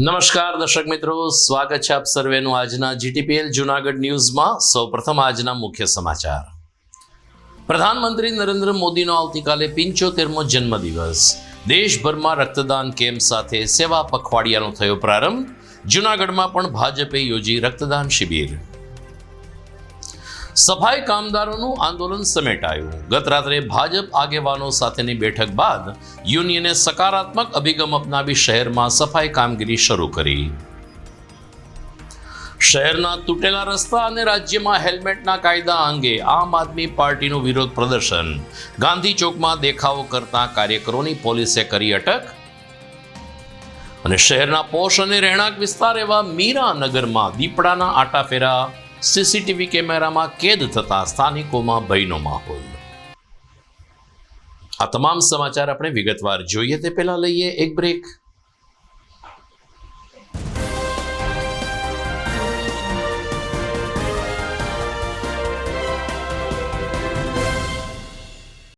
નમસ્કાર, દર્શક મિત્રો. સ્વાગત છે આપ સર્વેનું આજના જીટીપીએલ જુનાગઢ ન્યૂઝમાં. સૌપ્રથમ આજના મુખ્ય સમાચાર. પ્રધાનમંત્રી નરેન્દ્ર મોદીનો આવતીકાલે પિંચોતેરમો જન્મદિવસ. દેશભરમાં રક્તદાન કેમ્પ સાથે સેવા પખવાડિયાનો થયો પ્રારંભ. જુનાગઢમાં પણ ભાજપે યોજી રક્તદાન શિબિર. સફાઈ કામદારોનું આંદોલન સમેટાયું. ગત રાત્રે ભાજપ આગેવાનો સાથેની બેઠક બાદ યુનિયને સકારાત્મક અભિગમ અપનાવી શહેરમાં સફાઈ કામગીરી શરૂ કરી. શહેરના તૂટેલા રસ્તા અને રાજ્યમાં હેલ્મેટના કાયદા અંગે આમ આદમી પાર્ટીનું વિરોધ પ્રદર્શન. ગાંધી ચોકમાં દેખાવો કરતા કાર્યકરોની પોલીસે કરી અટક. અને શહેરના પોષ અને રહેણાંક વિસ્તાર એવા મીરાનગરમાં દીપડાના આટાફેરા સીસીટીવી કેમેરામાં કેદ થતા સ્થાનિકોમાં ભયનો માહોલ. આ તમામ સમાચાર આપણે વિગતવાર જોઈએ તે પહેલા લઈએ એક બ્રેક.